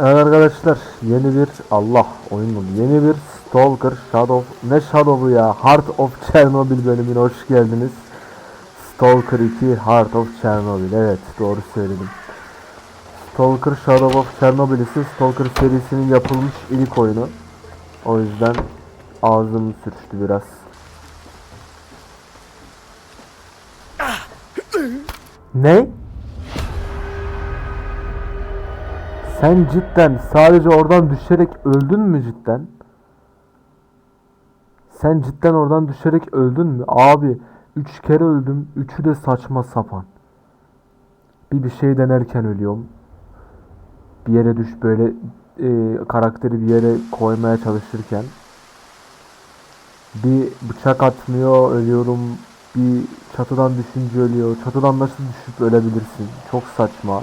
Evet arkadaşlar yeni bir Allah oyun mu? Yeni bir Stalker Shadow ne Shadow'u ya Heart of Chernobyl bölümüne hoş geldiniz. Stalker 2 Heart of Chernobyl evet doğru söyledim. Stalker Shadow of Chernobyl Stalker serisinin yapılmış ilk oyunu. O yüzden ağzım sürçtü biraz. Ne? Sen cidden sadece oradan düşerek öldün mü cidden? Sen cidden oradan düşerek öldün mü? Abi 3 kere öldüm. Üçü de saçma sapan. Bir bir şey denerken ölüyorum. Bir yere düş böyle e, karakteri bir yere koymaya çalışırken. Bir bıçak atmıyor ölüyorum. Bir çatıdan düşünce ölüyor. Çatıdan nasıl düşüp ölebilirsin? Çok saçma.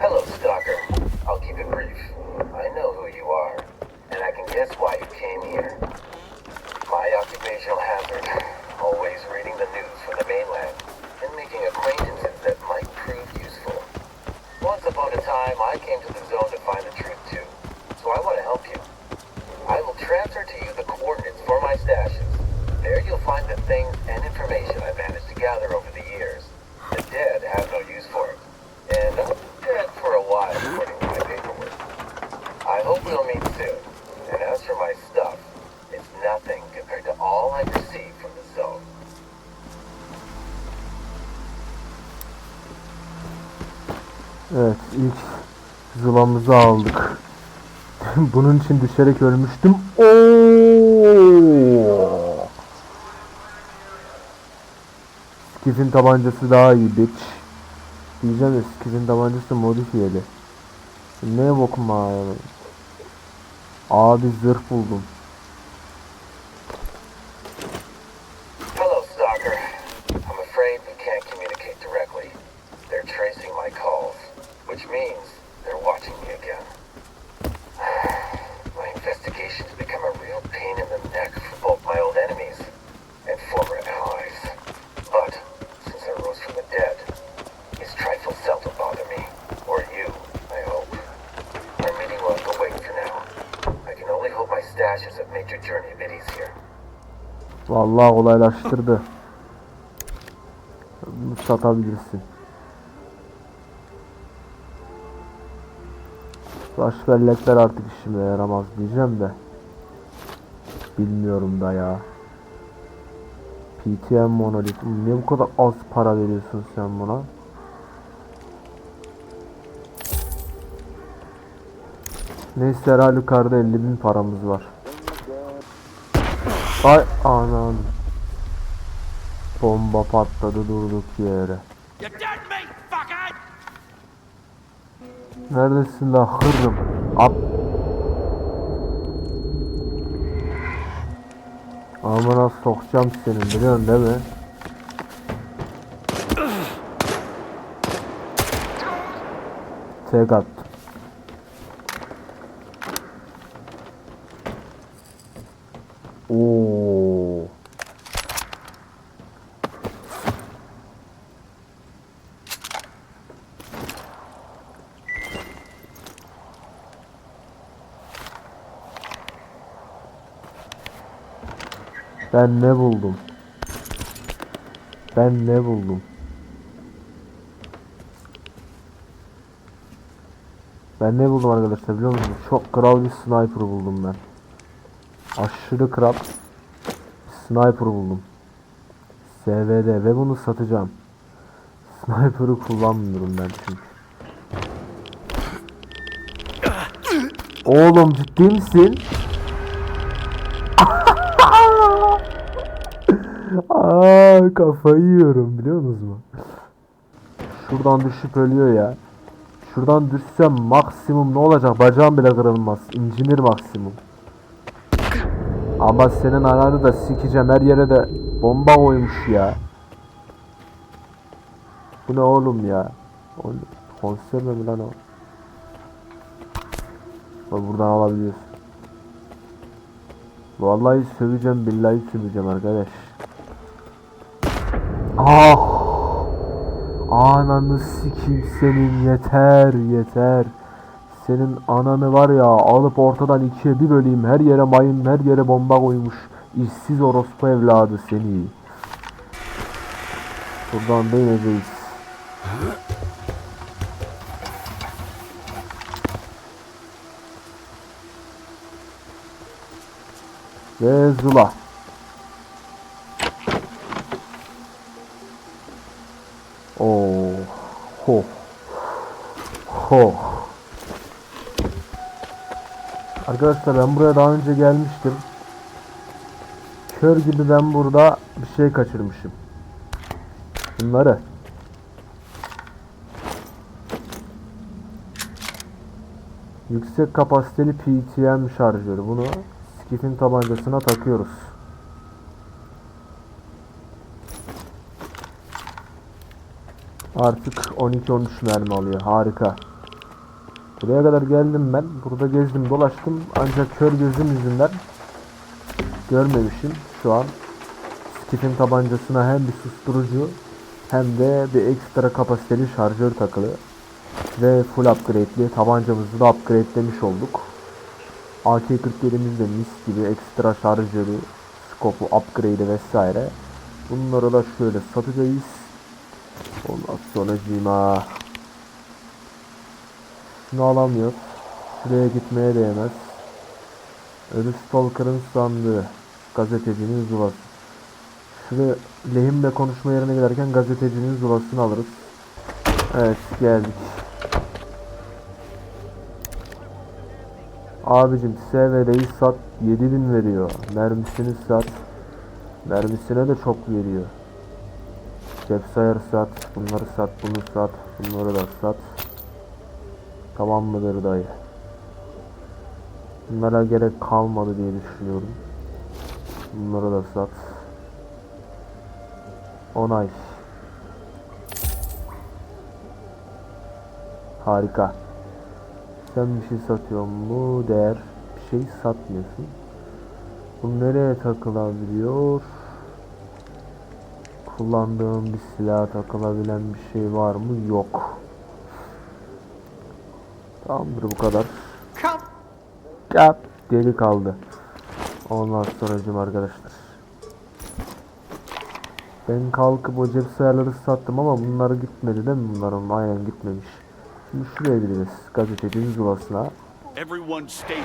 Hello, Stalker. I'll keep it brief. I know who you are, and I can guess why you came here. My occupational hazard, always reading the news from the mainland and making acquaintances that might prove useful. Once upon a time, I came to the zone to find the truth too, so I want to help you. I will transfer to you the coordinates for my stashes. There you'll find the things and information I've managed to gather over the years. The dead have no use for it. And I'm dead for a while, according to my paperwork. I hope we'll meet soon. And as for my stuff, it's nothing compared to all I've received from the zone. Evet ilk zılamızı aldık. Bunun için düşerek ölmüştüm. Oo! Skif'in tabancası daha iyi bitch. Diyeceğim ya Skif'in tabancası modifiyeli. Ne bokum abi. Abi zırh buldum. Vallahi kolaylaştırdı. Satabilirsin. Baş bellekler artık işime yaramaz diyeceğim de. Bilmiyorum da ya. PTM monolit. Niye bu kadar az para veriyorsun sen buna? Neyse herhalde yukarıda 50 bin paramız var. Ay anam. Bomba patladı durduk yere. Neredesin la hırrım? At. Amına sokacağım senin biliyorsun değil mi? Tek at. Oo. Ben ne buldum? Ben ne buldum? Ben ne buldum arkadaşlar biliyor musunuz? Çok kral bir sniper buldum ben. Aşırı kral sniper buldum. SVD ve bunu satacağım. Sniper'ı kullanmıyorum ben çünkü. Oğlum ciddi misin? Aa kafayı yiyorum biliyor musunuz? Şuradan düşüp ölüyor ya. Şuradan düşsem maksimum ne olacak? Bacağım bile kırılmaz. İncinir maksimum. Ama senin ananı da sikeceğim her yere de bomba koymuş ya. Bu ne oğlum ya? Oğlum, konserve mi lan o? Bak buradan alabiliyorsun. Vallahi söveceğim billahi söveceğim arkadaş. Ah! Ananı sikeyim senin yeter yeter. Senin ananı var ya alıp ortadan ikiye bir böleyim her yere mayın her yere bomba koymuş. İşsiz orospu evladı seni. Buradan da ineceğiz. Ve Zula. Oo. Ho. Ho. Arkadaşlar ben buraya daha önce gelmiştim. Kör gibi ben burada bir şey kaçırmışım. Bunları. Yüksek kapasiteli PTM şarjörü. Bunu Skiff'in tabancasına takıyoruz. Artık 12-13 mermi alıyor. Harika. Buraya kadar geldim ben. Burada gezdim dolaştım. Ancak kör gözüm yüzünden görmemişim. Şu an Skiff'in tabancasına hem bir susturucu hem de bir ekstra kapasiteli şarjör takılı. Ve full upgrade'li tabancamızı da upgrade'lemiş olduk. AK-47'miz de mis gibi ekstra şarjörü, skopu, upgrade'i vesaire. Bunları da şöyle satacağız. Ondan sonra cima. Şunu alamıyor. Şuraya gitmeye değmez. Ölü Stalker'ın sandığı. Gazetecinin zulası. Şuraya lehimle konuşma yerine giderken gazetecinin zulasını alırız. Evet geldik. Abicim SVD'yi sat 7000 veriyor. Mermisini sat. Mermisine de çok veriyor. Cep sat. Bunları sat. Bunu sat. Bunları da sat. Tamam mıdır dayı? Bunlara gerek kalmadı diye düşünüyorum. Bunları da sat. Onay. Harika. Sen bir şey satıyor mu? Değer. Bir şey satmıyorsun. Bu nereye takılabiliyor? Kullandığım bir silah takılabilen bir şey var mı? Yok. Tamamdır bu kadar. Yap. Deli kaldı. Ondan sonracım arkadaşlar. Ben kalkıp o cep sayarları sattım ama bunlar gitmedi değil mi bunların? Aynen gitmemiş. Şimdi şuraya gideceğiz. Gazetecinin zulasına. Everyone stay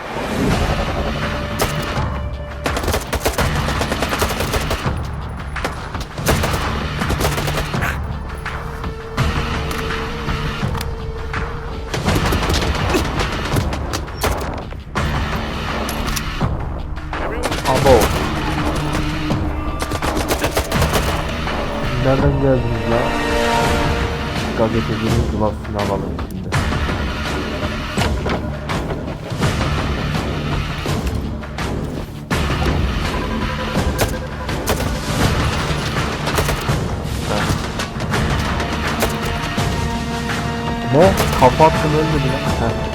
Ne? Kafa attım lan. Heh.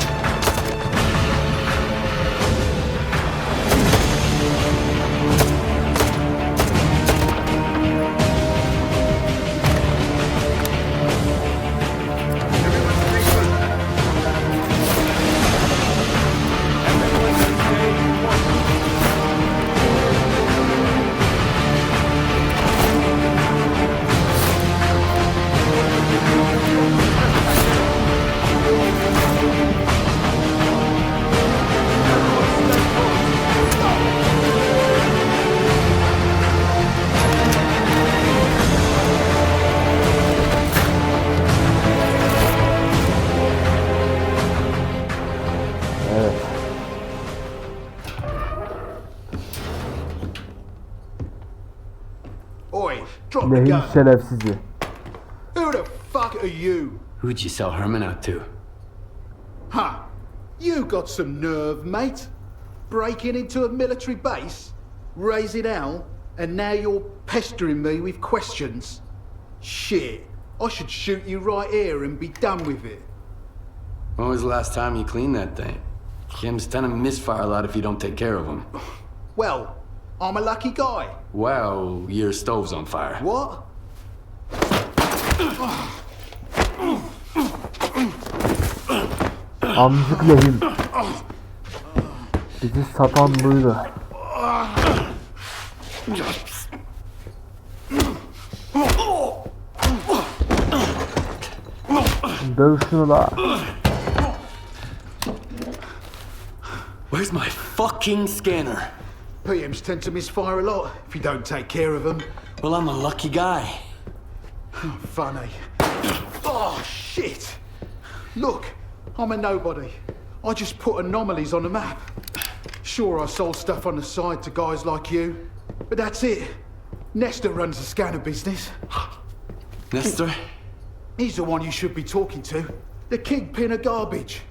Drop the Lehim gun. şerefsizi. Who the fuck are you? Who'd you sell Herman out to? Huh? You got some nerve, mate. Breaking into a military base, raising hell, and now you're pestering me with questions. Shit. I should shoot you right here and be done with it. When was the last time you cleaned that thing? Kim's gonna misfire a lot if you don't take care of him. Well, I'm a lucky guy. Well, your stove's on fire. What? Amcık lehim. Bizi satan buydu. Döv şunu la. Where's my fucking scanner? PMs tend to misfire a lot if you don't take care of them. Well, I'm a lucky guy. Oh, funny. Oh, shit! Look, I'm a nobody. I just put anomalies on the map. Sure, I sold stuff on the side to guys like you, but that's it. Nestor runs the scanner business. Nestor? He's the one you should be talking to. The kingpin of garbage.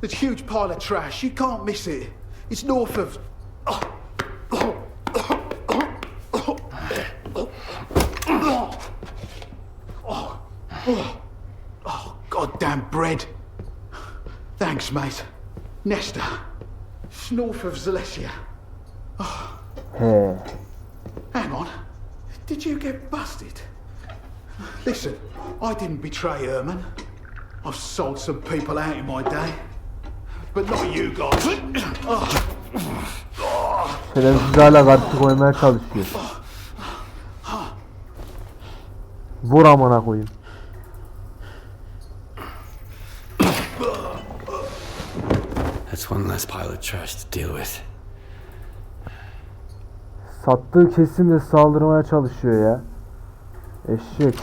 The huge pile of trash. You can't miss it. It's north of. Oh, Oh, goddamn bread. Thanks, mate. It's north of Zalesia. He. Hang on. Did you get busted? Listen, I didn't betray Herman. I've sold some people out in my day. But not you guys. Oh. Şerefsiz hala karşı koymaya çalışıyor. Vur amına koyayım. That's one less pile of trash to deal with. Sattığı kesimle saldırmaya çalışıyor ya. Eşek.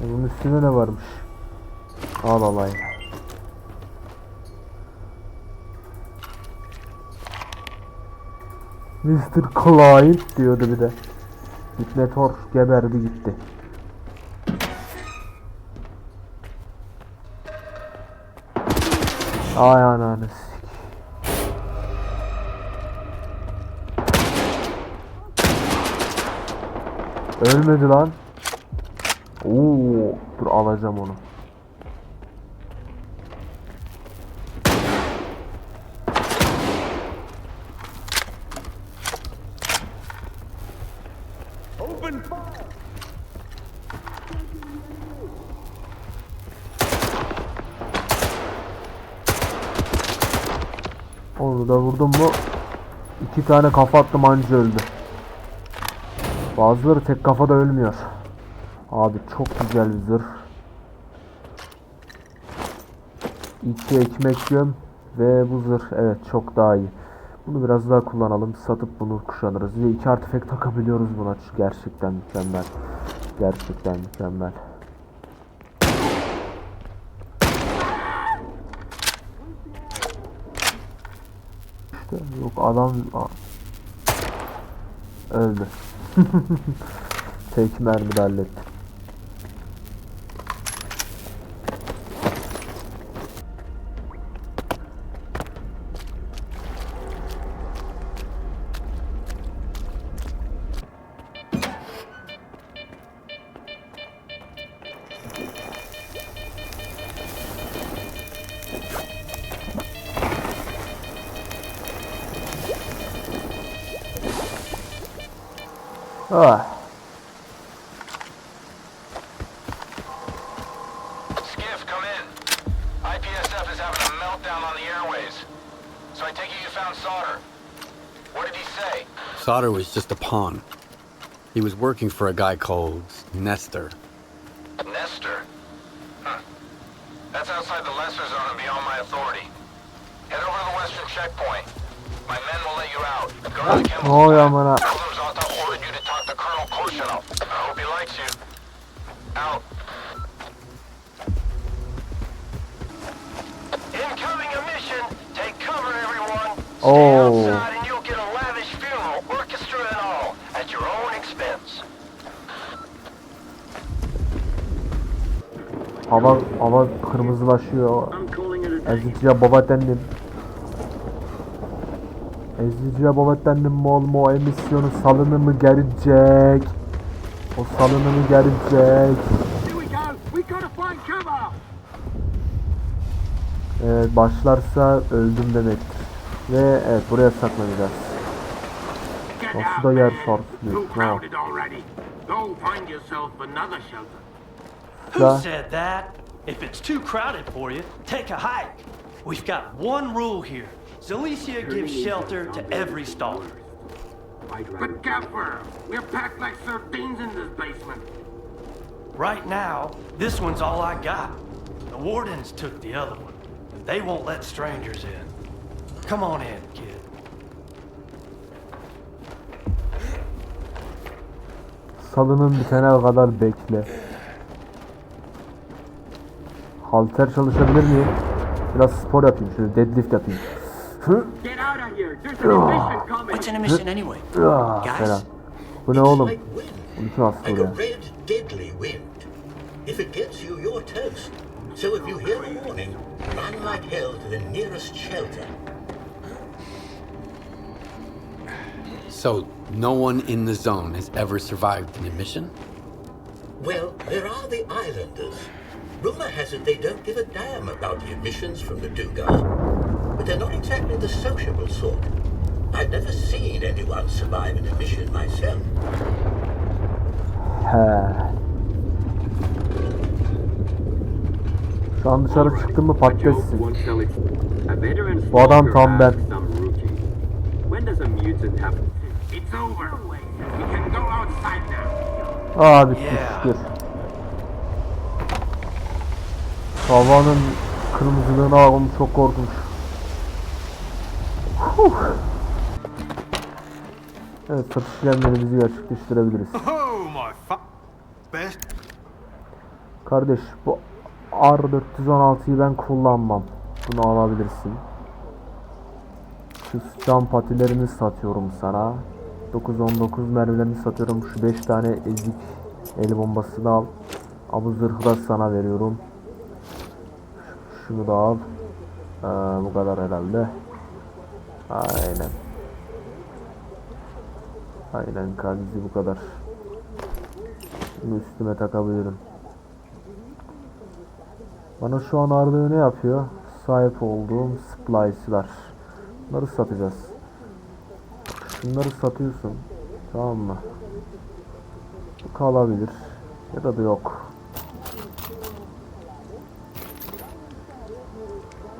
E bunun üstünde ne varmış? Al alayım. Mr. Client diyordu bir de. Gitmetor geberdi gitti. Ay ananı. Ölmedi lan. Oo, dur alacağım onu. Vurdum mu iki tane kafa attım anca öldü. Bazıları tek kafada ölmüyor. Abi çok güzel bir zırh. İki ekmek göm ve bu zırh evet çok daha iyi. Bunu biraz daha kullanalım. Satıp bunu kuşanırız. Ve iki artifact takabiliyoruz buna. Gerçekten mükemmel. Gerçekten mükemmel. İşte yok adam öldü. Tek mermi halletti. Ah. Skiff, come in. IPSF is having a meltdown on the airways. So I take it you found Sauter. What did he say? Sauter was just a pawn. He was working for a guy called Nestor. Nestor. Huh. That's outside the lesser zone and beyond my authority. Head over to the western checkpoint. My men will let you out. Go to the Ne chemical oluyor plant. Korshunov. I hope he likes you. Out. Incoming a mission. Take cover, everyone. Stay Oh. outside and you'll get a lavish funeral, orchestra and all, at your own expense. Hava hava kırmızılaşıyor. Eziciye babatendim. Eziciye babatendim mol mo emisyonu salını mı gelecek? O salını mı gelecek? Evet başlarsa öldüm demektir. Ve evet buraya saklanacağız. Nasıl da yer sarsılıyor. Shelter. Who said that? If it's too crowded for you, take a hike. We've got one rule here. Zalicia gives shelter to every stalker. But Gaffer, we're packed like sardines in this basement. Right now, this one's all I got. The wardens took the other one. They won't let strangers in. Come on in, kid. Salının bitene kadar bekle. Halter çalışabilir miyim? Biraz spor yapayım şöyle deadlift yapayım. Hı, Get out of here! There's an emission coming! What's an emission anyway? ah, Guys? Falan. Bu ne oğlum? Like wind. Bu kim hasta Like a ya? red, deadly wind. If it gets you, you're toast. So if you hear a warning, run like hell to the nearest shelter. So, no one in the zone has ever survived an emission? Well, there are the islanders. Rumor has it they don't give a damn about the emissions from the Dugas. But they're not exactly the sociable sort. I've never seen anyone survive an emission myself. He. Şu an dışarı çıktın mı patatessin. Bu adam tam ben. When does a mutant have It's over. We can go outside now. Aa bitti Yeah. şükür. Havanın kırmızılığına bakım çok korkunç. Huh. Evet satış işlemlerimizi gerçekleştirebiliriz. Oh. Kardeş bu R416'yı ben kullanmam. Bunu alabilirsin. Şu cam patilerini satıyorum sana. 919 mermilerini satıyorum. Şu 5 tane ezik el bombasını al. Abu zırhı da sana veriyorum. Şunu da al. Ee, bu kadar herhalde. Aynen. Aynen kardeşi bu kadar. Bunu üstüme takabilirim. Bana şu an Arda ne yapıyor? Sahip olduğum splice'lar. Bunları satacağız. Şunları satıyorsun. Tamam mı? Bu kalabilir. Ya da da yok.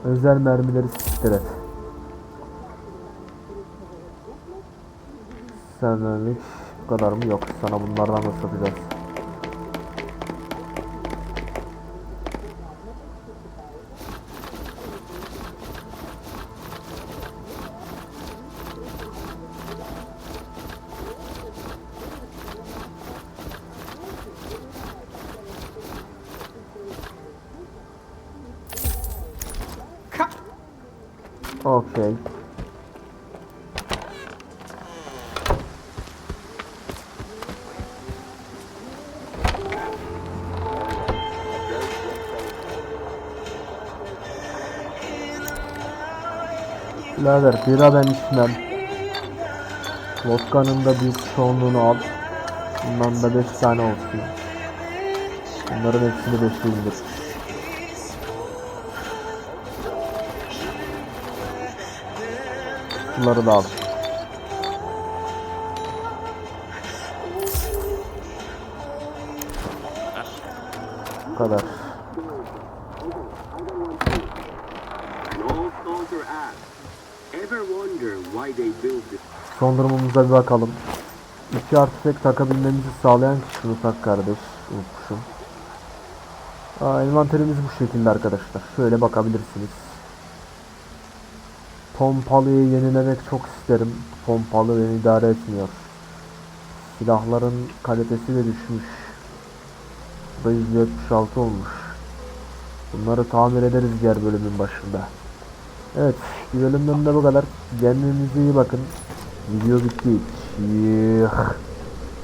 Özel mermileri siktir et. Senlik bu kadar mı? Yok. Sana bunlardan da satacağız. Birader bira ben içmem. Vodka'nın da büyük çoğunluğunu al. Bundan da 5 tane olsun. Bunların hepsini 5'e indir. Bunları da al. This? Son durumumuza bir bakalım. İki artifact takabilmemizi sağlayan kişi tak kardeş. Unutmuşum. Aa, envanterimiz bu şekilde arkadaşlar. Şöyle bakabilirsiniz. Pompalıyı yenilemek çok isterim. Pompalı beni idare etmiyor. Silahların kalitesi de düşmüş. Da 176 olmuş. Bunları tamir ederiz diğer bölümün başında. Evet, bir bölümden de bu kadar. Kendinize iyi bakın. Video bitti. Çiğ.